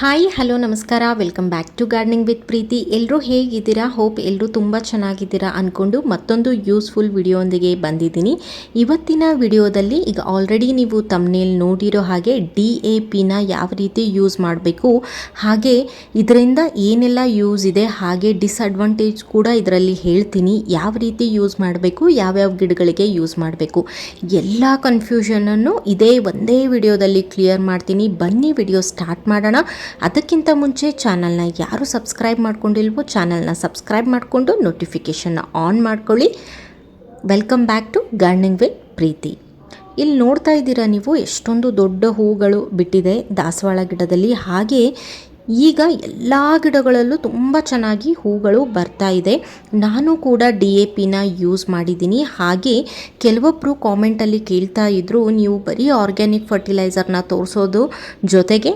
Hi hello ನಮಸ್ಕಾರ. Welcome back to gardening with Preethi ಎಲ್ಲರೂ ಹೇಗಿದ್ದೀರಾ? ಹೋಪ್ ಎಲ್ಲರೂ ತುಂಬ ಚೆನ್ನಾಗಿದ್ದೀರಾ ಅಂದ್ಕೊಂಡು ಮತ್ತೊಂದು ಯೂಸ್ಫುಲ್ ವಿಡಿಯೋಂದಿಗೆ ಬಂದಿದ್ದೀನಿ. ಇವತ್ತಿನ ವಿಡಿಯೋದಲ್ಲಿ ಈಗ ಆಲ್ರೆಡಿ ನೀವು ತಮ್ಮನೇಲಿ ನೋಡಿರೋ ಹಾಗೆ ಡಿ ಎ ಪಿನ ಯಾವ ರೀತಿ ಯೂಸ್ ಮಾಡಬೇಕು, ಹಾಗೆ ಇದರಿಂದ ಏನೆಲ್ಲ ಯೂಸ್ ಇದೆ, ಹಾಗೆ ಡಿಸ್ಅಡ್ವಾಂಟೇಜ್ ಕೂಡ ಇದರಲ್ಲಿ ಹೇಳ್ತೀನಿ. ಯಾವ ರೀತಿ ಯೂಸ್ ಮಾಡಬೇಕು, ಯಾವ್ಯಾವ ಗಿಡಗಳಿಗೆ ಯೂಸ್ ಮಾಡಬೇಕು, ಎಲ್ಲ ಕನ್ಫ್ಯೂಷನನ್ನು ಇದೇ ಒಂದೇ ವಿಡಿಯೋದಲ್ಲಿ ಕ್ಲಿಯರ್ ಮಾಡ್ತೀನಿ. ಬನ್ನಿ ವಿಡಿಯೋ ಸ್ಟಾರ್ಟ್ ಮಾಡೋಣ. ಅದಕ್ಕಿಂತ ಮುಂಚೆ ಚಾನಲ್ನ ಯಾರು ಸಬ್ಸ್ಕ್ರೈಬ್ ಮಾಡ್ಕೊಂಡಿಲ್ವೋ ಚಾನಲ್ನ ಸಬ್ಸ್ಕ್ರೈಬ್ ಮಾಡಿಕೊಂಡು ನೋಟಿಫಿಕೇಷನ್ನ ಆನ್ ಮಾಡ್ಕೊಳ್ಳಿ. Welcome back to gardening with Preethi ಇಲ್ಲಿ ನೋಡ್ತಾ ಇದ್ದೀರಾ ನೀವು, ಎಷ್ಟೊಂದು ದೊಡ್ಡ ಹೂಗಳು ಬಿಟ್ಟಿದೆ ದಾಸವಾಳ ಗಿಡದಲ್ಲಿ. ಹಾಗೆ ಈಗ ಎಲ್ಲ ಗಿಡಗಳಲ್ಲೂ ತುಂಬ ಚೆನ್ನಾಗಿ ಹೂಗಳು ಬರ್ತಾ ಇದೆ. ನಾನು ಕೂಡ ಡಿ ಎ ಪಿನ ಯೂಸ್ ಮಾಡಿದ್ದೀನಿ. ಹಾಗೆ ಕೆಲವೊಬ್ಬರು ಕಾಮೆಂಟಲ್ಲಿ ಕೇಳ್ತಾ ಇದ್ದರು ನೀವು ಬರೀ ಆರ್ಗ್ಯಾನಿಕ್ ಫರ್ಟಿಲೈಸರ್ನ ತೋರಿಸೋದು ಜೊತೆಗೆ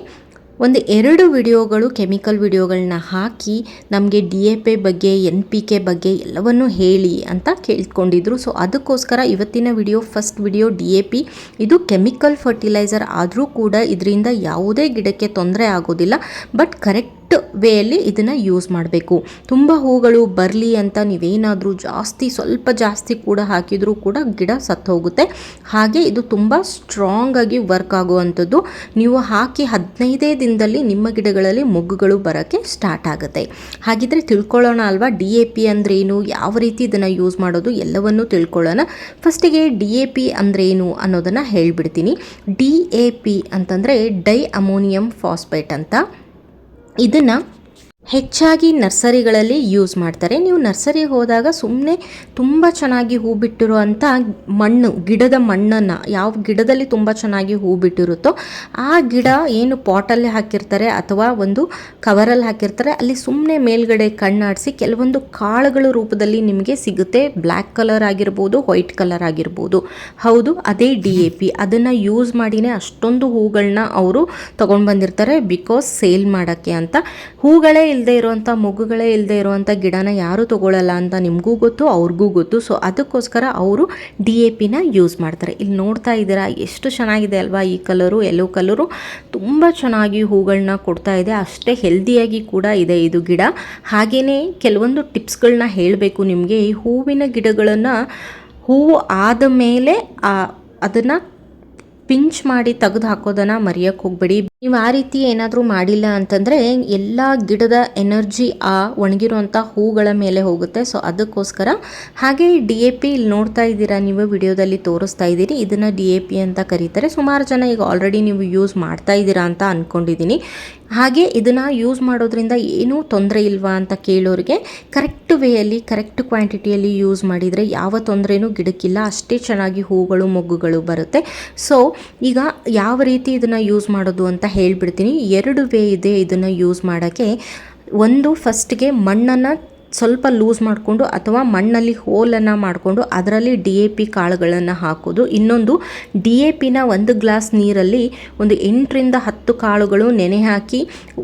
ಒಂದು ಎರಡು ವಿಡಿಯೋಗಳು, ಕೆಮಿಕಲ್ ವಿಡಿಯೋಗಳನ್ನ ಹಾಕಿ ನಮಗೆ ಡಿ ಎ ಪಿ ಬಗ್ಗೆ, ಎನ್ ಪಿ ಕೆ ಬಗ್ಗೆ ಎಲ್ಲವನ್ನು ಹೇಳಿ ಅಂತ ಕೇಳ್ಕೊಂಡಿದ್ರು. ಸೊ ಅದಕ್ಕೋಸ್ಕರ ಇವತ್ತಿನ video first video D A P. ಇದು ಕೆಮಿಕಲ್ ಫರ್ಟಿಲೈಸರ್ ಆದರೂ ಕೂಡ ಇದರಿಂದ ಯಾವುದೇ ಗಿಡಕ್ಕೆ ತೊಂದರೆ ಆಗೋದಿಲ್ಲ. ಬಟ್ ಕರೆಕ್ಟ್ ವೇಯಲ್ಲಿ ಇದನ್ನು ಯೂಸ್ ಮಾಡಬೇಕು. ತುಂಬ ಹೂಗಳು ಬರಲಿ ಅಂತ ನೀವೇನಾದರೂ ಜಾಸ್ತಿ, ಸ್ವಲ್ಪ ಜಾಸ್ತಿ ಕೂಡ ಹಾಕಿದರೂ ಕೂಡ ಗಿಡ ಸತ್ತು ಹೋಗುತ್ತೆ. ಹಾಗೆ ಇದು ತುಂಬ ಸ್ಟ್ರಾಂಗ್ ಆಗಿ ವರ್ಕ್ ಆಗುವಂಥದ್ದು. ನೀವು ಹಾಕಿ ಹದಿನೈದೇ ದಿನದಲ್ಲಿ ನಿಮ್ಮ ಗಿಡಗಳಲ್ಲಿ ಮೊಗ್ಗುಗಳು ಬರೋಕ್ಕೆ ಸ್ಟಾರ್ಟ್ ಆಗುತ್ತೆ. ಹಾಗಿದ್ರೆ ತಿಳ್ಕೊಳ್ಳೋಣ ಅಲ್ವಾ ಡಿ ಎ ಪಿ ಅಂದ್ರೇನು ಯಾವ ರೀತಿ ಇದನ್ನು ಯೂಸ್ ಮಾಡೋದು, ಎಲ್ಲವನ್ನೂ ತಿಳ್ಕೊಳ್ಳೋಣ. ಫಸ್ಟಿಗೆ ಡಿ ಎ ಪಿ ಅಂದ್ರೇನು ಅನ್ನೋದನ್ನು ಹೇಳಿಬಿಡ್ತೀನಿ. ಡಿ ಎ ಪಿ ಅಂತಂದರೆ ಡೈ ಅಮೋನಿಯಂ ಫಾಸ್ಫೇಟ್ ಅಂತ. ಇದನ್ನು ಹೆಚ್ಚಾಗಿ ನರ್ಸರಿಗಳಲ್ಲಿ ಯೂಸ್ ಮಾಡ್ತಾರೆ. ನೀವು ನರ್ಸರಿಗೆ ಹೋದಾಗ ಸುಮ್ಮನೆ ತುಂಬ ಚೆನ್ನಾಗಿ ಹೂ ಬಿಟ್ಟಿರುವಂಥ ಮಣ್ಣು, ಗಿಡದ ಮಣ್ಣನ್ನು ಯಾವ ಗಿಡದಲ್ಲಿ ತುಂಬ ಚೆನ್ನಾಗಿ ಹೂ ಬಿಟ್ಟಿರುತ್ತೋ ಆ ಗಿಡ ಏನು ಪಾಟಲ್ಲಿ ಹಾಕಿರ್ತಾರೆ ಅಥವಾ ಒಂದು ಕವರಲ್ಲಿ ಹಾಕಿರ್ತಾರೆ, ಅಲ್ಲಿ ಸುಮ್ಮನೆ ಮೇಲ್ಗಡೆ ಕಣ್ಣಾಡಿಸಿ ಕೆಲವೊಂದು ಕಾಳುಗಳ ರೂಪದಲ್ಲಿ ನಿಮಗೆ ಸಿಗುತ್ತೆ. ಬ್ಲ್ಯಾಕ್ ಕಲರ್ ಆಗಿರ್ಬೋದು, ವೈಟ್ ಕಲರ್ ಆಗಿರ್ಬೋದು. ಹೌದು, ಅದೇ ಡಿ ಎ ಪಿ ಅದನ್ನು ಯೂಸ್ ಮಾಡಿನೇ ಅಷ್ಟೊಂದು ಹೂಗಳನ್ನ ಅವರು ತೊಗೊಂಡು ಬಂದಿರ್ತಾರೆ ಬಿಕಾಸ್ ಸೇಲ್ ಮಾಡೋಕ್ಕೆ ಅಂತ. ಹೂಗಳೇ ಇಲ್ಲದೆ ಇರುವಂಥ ಮೊಗ್ಗುಗಳೇ ಇಲ್ಲದೆ ಇರುವಂಥ ಗಿಡನ ಯಾರೂ ತೊಗೊಳ್ಳಲ್ಲ ಅಂತ ನಿಮಗೂ ಗೊತ್ತು, ಅವ್ರಿಗೂ ಗೊತ್ತು. ಸೊ ಅದಕ್ಕೋಸ್ಕರ ಅವರು ಡಿ ಎ ಪಿನ ಯೂಸ್ ಮಾಡ್ತಾರೆ. ಇಲ್ಲಿ ನೋಡ್ತಾ ಇದ್ದೀರಾ, ಎಷ್ಟು ಚೆನ್ನಾಗಿದೆ ಅಲ್ವಾ ಈ ಕಲರು ಎಲ್ಲೋ ಕಲರು. ತುಂಬ ಚೆನ್ನಾಗಿ ಹೂಗಳನ್ನ ಕೊಡ್ತಾ ಇದೆ. ಅಷ್ಟೇ ಹೆಲ್ದಿಯಾಗಿ ಕೂಡ ಇದೆ ಇದು ಗಿಡ. ಹಾಗೆಯೇ ಕೆಲವೊಂದು ಟಿಪ್ಸ್ಗಳನ್ನ ಹೇಳಬೇಕು ನಿಮಗೆ. ಈ ಹೂವಿನ ಗಿಡಗಳನ್ನು, ಹೂವು ಆದ ಮೇಲೆ ಅದನ್ನು ಪಿಂಚ್ ಮಾಡಿ ತೆಗೆದು ಹಾಕೋದನ್ನು ಮರೆಯೋಕ್ಕೆ ಹೋಗ್ಬೇಡಿ. ನೀವು ಆ ರೀತಿ ಏನಾದರೂ ಮಾಡಿಲ್ಲ ಅಂತಂದರೆ ಎಲ್ಲ ಗಿಡದ ಎನರ್ಜಿ ಆ ಒಣಗಿರುವಂಥ ಹೂಗಳ ಮೇಲೆ ಹೋಗುತ್ತೆ. ಸೊ ಅದಕ್ಕೋಸ್ಕರ ಹಾಗೆ ಡಿ ಎ ಪಿ ಇಲ್ಲಿ ನೋಡ್ತಾ ಇದ್ದೀರಾ, ನೀವು ವಿಡಿಯೋದಲ್ಲಿ ತೋರಿಸ್ತಾ ಇದ್ದೀರಿ. ಇದನ್ನು ಡಿ ಎ ಪಿ ಅಂತ ಕರೀತಾರೆ. ಸುಮಾರು ಜನ ಈಗ ಆಲ್ರೆಡಿ ನೀವು ಯೂಸ್ ಮಾಡ್ತಾ ಇದ್ದೀರಾ ಅಂತ ಅಂದ್ಕೊಂಡಿದ್ದೀನಿ ಹಾಗೆ ಇದನ್ನು ಯೂಸ್ ಮಾಡೋದ್ರಿಂದ ಏನೂ ತೊಂದರೆ ಇಲ್ವಾ ಅಂತ ಕೇಳೋರಿಗೆ ಕರೆಕ್ಟ್ ವೇಯಲ್ಲಿ ಕರೆಕ್ಟ್ ಕ್ವಾಂಟಿಟಿಯಲ್ಲಿ ಯೂಸ್ ಮಾಡಿದರೆ ಯಾವ ತೊಂದರೆನೂ ಗಿಡಕ್ಕಿಲ್ಲ. ಅಷ್ಟೇ ಚೆನ್ನಾಗಿ ಹೂಗಳು, ಮೊಗ್ಗುಗಳು ಬರುತ್ತೆ. ಸೊ ಈಗ ಯಾವ ರೀತಿ ಇದನ್ನು ಯೂಸ್ ಮಾಡೋದು ಅಂತ ಹೇಳಿಬಿಡ್ತೀನಿ. ಎರಡು ವೇ ಇದೆ ಇದನ್ನು ಯೂಸ್ ಮಾಡೋಕ್ಕೆ. ಒಂದು ಫಸ್ಟ್ಗೆ ಮಣ್ಣನ್ನು ಸ್ವಲ್ಪ ಲೂಸ್ ಮಾಡಿಕೊಂಡು ಅಥವಾ ಮಣ್ಣಲ್ಲಿ ಹೋಲನ್ನು ಮಾಡಿಕೊಂಡು ಅದರಲ್ಲಿ ಡಿ ಎ ಪಿ ಕಾಳುಗಳನ್ನು ಹಾಕೋದು. ಇನ್ನೊಂದು, ಡಿ ಎ ಪಿನ ಒಂದು ಗ್ಲಾಸ್ ನೀರಲ್ಲಿ ಒಂದು ಎಂಟರಿಂದ ಹತ್ತು ಕಾಳುಗಳು ನೆನೆ ಹಾಕಿ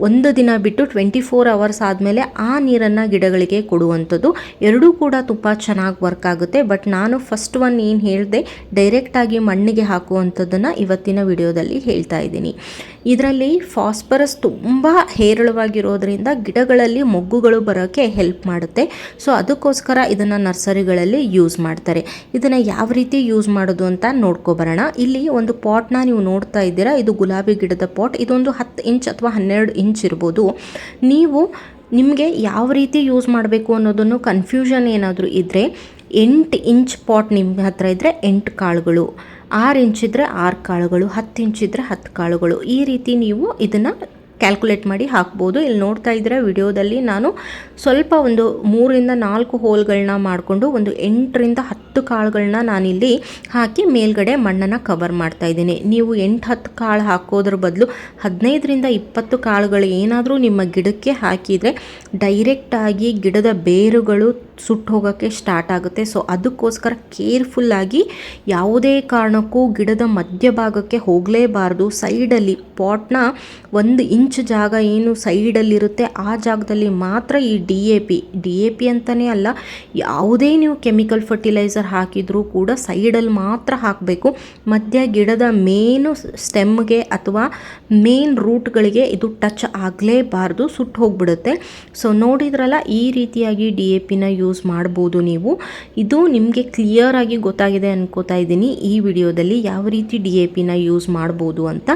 ಒಂದು ದಿನ ಬಿಟ್ಟು ಟ್ವೆಂಟಿ ಫೋರ್ ಅವರ್ಸ್ ಆದಮೇಲೆ ಆ ನೀರನ್ನು ಗಿಡಗಳಿಗೆ ಕೊಡುವಂಥದ್ದು. ಎರಡೂ ಕೂಡ ತುಂಬ ಚೆನ್ನಾಗಿ ವರ್ಕ್ ಆಗುತ್ತೆ. ಬಟ್ ನಾನು ಫಸ್ಟ್ ಒನ್ ಏನು ಹೇಳಿದೆ ಡೈರೆಕ್ಟಾಗಿ ಮಣ್ಣಿಗೆ ಹಾಕುವಂಥದ್ದನ್ನು ಇವತ್ತಿನ ವಿಡಿಯೋದಲ್ಲಿ ಹೇಳ್ತಾ ಇದ್ದೀನಿ. ಇದರಲ್ಲಿ ಫಾಸ್ಫರಸ್ ತುಂಬ ಹೇರಳವಾಗಿರೋದ್ರಿಂದ ಗಿಡಗಳಲ್ಲಿ ಮೊಗ್ಗುಗಳು ಬರೋಕ್ಕೆ ಹೆಲ್ಪ್ ಮಾಡುತ್ತೆ. ಸೊ ಅದಕ್ಕೋಸ್ಕರ ಇದನ್ನು ನರ್ಸರಿಗಳಲ್ಲಿ ಯೂಸ್ ಮಾಡ್ತಾರೆ. ಇದನ್ನು ಯಾವ ರೀತಿ ಯೂಸ್ ಮಾಡೋದು ಅಂತ ನೋಡ್ಕೊಬರೋಣ ಇಲ್ಲಿ ಒಂದು ಪಾಟ್ನ ನೀವು ನೋಡ್ತಾ ಇದ್ದೀರಾ. ಇದು ಗುಲಾಬಿ ಗಿಡದ ಪಾಟ್. ಇದೊಂದು ಹತ್ತು ಇಂಚ್ ಅಥವಾ ಹನ್ನೆರಡು ಇಂಚ್ ಇರ್ಬೋದು. ನೀವು ನಿಮಗೆ ಯಾವ ರೀತಿ ಯೂಸ್ ಮಾಡಬೇಕು ಅನ್ನೋದನ್ನು ಕನ್ಫ್ಯೂಷನ್ ಏನಾದರೂ ಇದ್ದರೆ ಎಂಟು ಇಂಚ್ ಪಾಟ್ ನಿಮ್ಮ ಹತ್ರ ಇದ್ದರೆ ಎಂಟು ಕಾಳುಗಳು, ಆರು ಇಂಚಿದ್ರೆ ಆರು ಕಾಳುಗಳು, ಹತ್ತು ಇಂಚಿದ್ರೆ ಹತ್ತು ಕಾಳುಗಳು. ಈ ರೀತಿ ನೀವು ಇದನ್ನು ಕ್ಯಾಲ್ಕುಲೇಟ್ ಮಾಡಿ ಹಾಕ್ಬೋದು. ಇಲ್ಲಿ ನೋಡ್ತಾ ಇದ್ದರೆ ವಿಡಿಯೋದಲ್ಲಿ ನಾನು ಸ್ವಲ್ಪ ಒಂದು ಮೂರಿಂದ ನಾಲ್ಕು ಹೋಲ್ಗಳನ್ನ ಮಾಡಿಕೊಂಡು ಒಂದು ಎಂಟರಿಂದ ಹತ್ತು ಕಾಳುಗಳನ್ನ ನಾನಿಲ್ಲಿ ಹಾಕಿ ಮೇಲ್ಗಡೆ ಮಣ್ಣನ್ನು ಕವರ್ ಮಾಡ್ತಾ ಇದ್ದೀನಿ. ನೀವು ಎಂಟು, ಹತ್ತು ಕಾಳು ಹಾಕೋದ್ರ ಬದಲು ಹದಿನೈದರಿಂದ ಇಪ್ಪತ್ತು ಕಾಳುಗಳು ಏನಾದರೂ ನಿಮ್ಮ ಗಿಡಕ್ಕೆ ಹಾಕಿದರೆ ಡೈರೆಕ್ಟಾಗಿ ಗಿಡದ ಬೇರುಗಳು ಸುಟ್ಟು ಹೋಗೋಕ್ಕೆ ಸ್ಟಾರ್ಟ್ ಆಗುತ್ತೆ. ಸೊ ಅದಕ್ಕೋಸ್ಕರ ಕೇರ್ಫುಲ್ಲಾಗಿ ಯಾವುದೇ ಕಾರಣಕ್ಕೂ ಗಿಡದ ಮಧ್ಯಭಾಗಕ್ಕೆ ಹೋಗಲೇಬಾರ್ದು. ಸೈಡಲ್ಲಿ ಪಾಟ್ನ ಒಂದು ಇಂಚ್ ಇಂಚ್ ಜಾಗ ಏನು ಸೈಡಲ್ಲಿರುತ್ತೆ, ಆ ಜಾಗದಲ್ಲಿ ಮಾತ್ರ ಈ D A P, D A P ಅಂತಲೇ ಅಲ್ಲ, ಯಾವುದೇ ನೀವು ಕೆಮಿಕಲ್ ಫರ್ಟಿಲೈಸರ್ ಹಾಕಿದರೂ ಕೂಡ ಸೈಡಲ್ಲಿ ಮಾತ್ರ ಹಾಕಬೇಕು. ಮಧ್ಯ ಗಿಡದ ಮೇನು ಸ್ಟೆಮ್ಗೆ ಅಥವಾ ಮೇನ್ ರೂಟ್ಗಳಿಗೆ ಇದು ಟಚ್ ಆಗಲೇಬಾರ್ದು, ಸುಟ್ಟು ಹೋಗ್ಬಿಡುತ್ತೆ. ಸೊ, ನೋಡಿದ್ರಲ್ಲ, ಈ ರೀತಿಯಾಗಿ ಡಿ ಎ ಪಿನ ಯೂಸ್ ಮಾಡ್ಬೋದು ನೀವು. ಇದು ನಿಮಗೆ ಕ್ಲಿಯರ್ ಆಗಿ ಗೊತ್ತಾಗಿದೆ ಅನ್ಕೋತಾ ಇದ್ದೀನಿ. ಈ ವಿಡಿಯೋದಲ್ಲಿ ಯಾವ ರೀತಿ ಡಿ ಎ ಪಿನ ಯೂಸ್ ಮಾಡ್ಬೋದು ಅಂತ.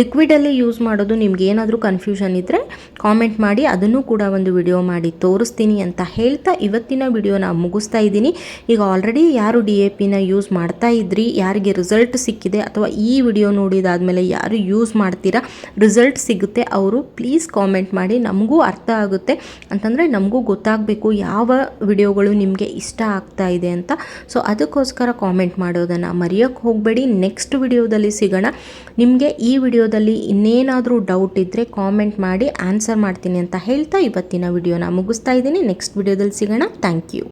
ಲಿಕ್ವಿಡಲ್ಲಿ ಯೂಸ್ ಮಾಡೋದು ನಿಮ್ಗೆ ಏನಾದರೂ ಕನ್ಫ್ಯೂಷನ್ ಇದ್ದರೆ ಕಾಮೆಂಟ್ ಮಾಡಿ, ಅದನ್ನು ಕೂಡ ಒಂದು ವಿಡಿಯೋ ಮಾಡಿ ತೋರಿಸ್ತೀನಿ ಅಂತ ಹೇಳ್ತಾ ಇವತ್ತಿನ ವಿಡಿಯೋನ ಮುಗಿಸ್ತಾ ಇದ್ದೀನಿ. ಈಗ ಆಲ್ರೆಡಿ ಯಾರು ಡಿ ಎ ಪಿನ ಯೂಸ್ ಮಾಡ್ತಾ ಇದ್ರಿ, ಯಾರಿಗೆ ರಿಸಲ್ಟ್ ಸಿಕ್ಕಿದೆ ಅಥವಾ ಈ ವಿಡಿಯೋ ನೋಡಿದಾದಮೇಲೆ ಯಾರು ಯೂಸ್ ಮಾಡ್ತೀರಾ ರಿಸಲ್ಟ್ ಸಿಗುತ್ತೆ, ಅವರು ಪ್ಲೀಸ್ ಕಾಮೆಂಟ್ ಮಾಡಿ, ನಮಗೂ ಅರ್ಥ ಆಗುತ್ತೆ. ಅಂತಂದರೆ ನಮಗೂ ಗೊತ್ತಾಗಬೇಕು ಯಾವ ವಿಡಿಯೋಗಳು ನಿಮಗೆ ಇಷ್ಟ ಆಗ್ತಾ ಇದೆ ಅಂತ. ಸೊ ಅದಕ್ಕೋಸ್ಕರ ಕಾಮೆಂಟ್ ಮಾಡೋದನ್ನು ಮರೆಯೋಕ್ಕೆ ಹೋಗಬೇಡಿ. ನೆಕ್ಸ್ಟ್ ವಿಡಿಯೋದಲ್ಲಿ ಸಿಗೋಣ. ನಿಮಗೆ ಈ ವಿಡಿಯೋದಲ್ಲಿ ಇನ್ನೇನಾದರೂ ಡೌಟ್ ಇದ್ದರೆ ಕಾಮೆಂಟ್ ಮಾಡಿ ಆನ್ಸರ್ ಮಾಡ್ತೀನಿ ಅಂತ ಹೇಳ್ತಾ ಇವತ್ತಿನ ವಿಡಿಯೋನ ಮುಗಿಸ್ತಾ ಇದ್ದೀನಿ. ನೆಕ್ಸ್ಟ್ ವಿಡಿಯೋದಲ್ಲಿ ಸಿಗೋಣ. Thank you